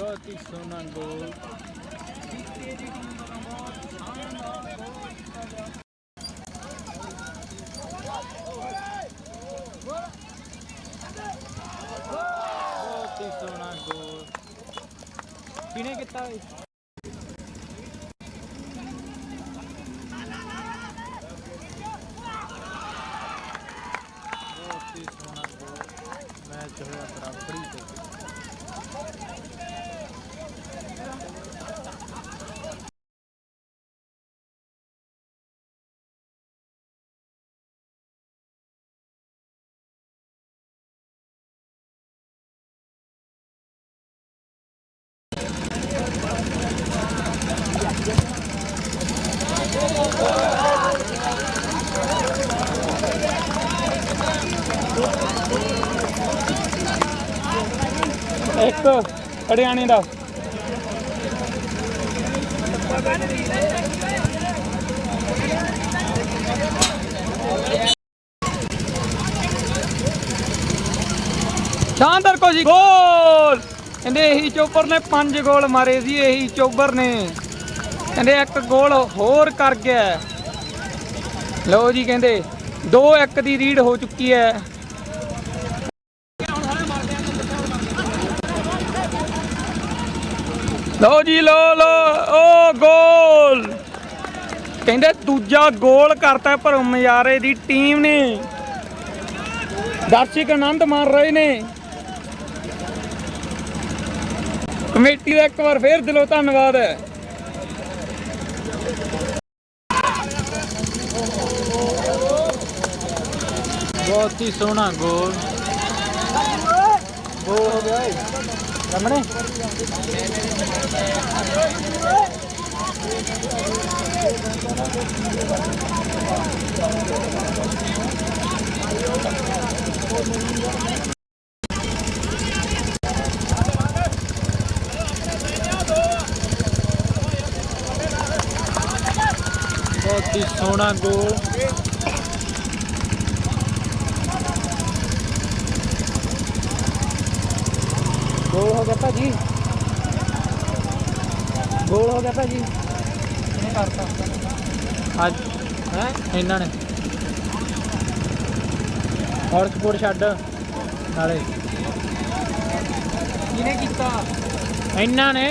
ਬਹੁਤ ਹੀ ਸੋਹਣਾ ਗੋਲ ਬਹੁਤ ਹੀ ਸੋਹਣਾ ਗੋਲ ਕਿਹਨੇ ਕੀਤਾ ਬਹੁਤ ਹੀ ਸੋਹਣਾ ਗੋਲ ਮੈਚ ਹੋਇਆ ਬਰਾਬਰੀ ਤੇ ਇੱਕ ਹਰਿਆਣੇ ਦਾ ਸ਼ਾਨਦਾਰ ਕੋ ਗੋਲ! ਕਹਿੰਦੇ ਇਹੀ ਚੋਬਰ ਨੇ, ਪੰਜ ਗੋਲ ਮਾਰੇ ਸੀ ਇਹੀ ਚੋਬਰ ਨੇ। ਕਹਿੰਦੇ ਇੱਕ ਗੋਲ ਹੋਰ ਕਰ ਗਿਆ। ਲਓ ਜੀ ਕਹਿੰਦੇ 2-1 ਦੀ ਰੀਡ ਹੋ ਚੁੱਕੀ ਹੈ। ਲਓ ਜੀ ਲੋ ਲੋ ਓ ਗੋਲ। ਕਹਿੰਦੇ ਦੂਜਾ ਗੋਲ ਕਰਤਾ ਭਰਮ ਯਾਰੇ ਦੀ ਟੀਮ ਨੇ। ਦਰਸ਼ਕ ਆਨੰਦ ਮਾਣ ਰਹੇ ਨੇ। ਕਮੇਟੀ ਦਾ ਇੱਕ ਵਾਰ ਫੇਰ ਦਿਲੋਂ ਧੰਨਵਾਦ ਹੈ। ਬਹੁਤ ਹੀ ਸੋਹਣਾ ਗੋਲ। ਗੋਲ ਹੋ ਗਿਆ ਸਾਹਮਣੇ। ਬਹੁਤ ਹੀ ਸੋਹਣਾ ਗੋਲ। ਗੋਲ ਹੋ ਗਿਆ ਭਾਜੀ। ਗੋਲ ਹੋ ਗਿਆ ਭਾਜੀ। ਕਿਹਨੇ ਕਰਤਾ। ਅੱਜ ਹੈ ਇਹਨਾਂ ਨੇ ਹੋਰ ਸਪੋਰਟ ਛੱਡ ਨਾਲੇ ਕਿਹਨੇ ਕੀਤਾ ਇਹਨਾਂ ਨੇ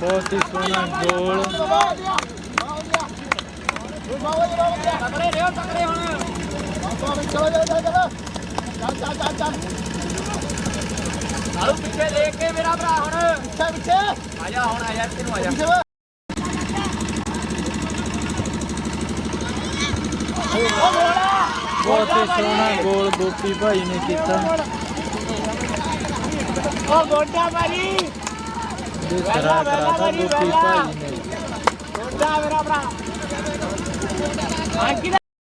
ਬਹੁਤ ਹੀ ਸੋਹਣਾ ਗੋਲ ਆਲੂ ਪਿੱਛੇ ਦੇਖ ਕੇ ਮੇਰਾ ਭਰਾ ਹੁਣ ਪਿੱਛੇ ਪਿੱਛੇ ਆ ਜਾ ਹੁਣ ਆ ਜਾ ਤੈਨੂੰ ਆ ਜਾ ਬਹੁਤ ਹੀ ਸੋਹਣਾ ਗੋਲ ਗੋਪੀ ਭਾਈ ਨੇ ਕੀਤਾ ਉਹ ਗੋਡਾ ਮਾਰੀ ਤੇ ਸਰਾ ਕਰਾਤਾ ਗੋਪੀ ਭਾਈ ਨੇ ਗੋਡਾ ਮੇਰਾ ਭਰਾ ਆ ਕਿਹਦਾ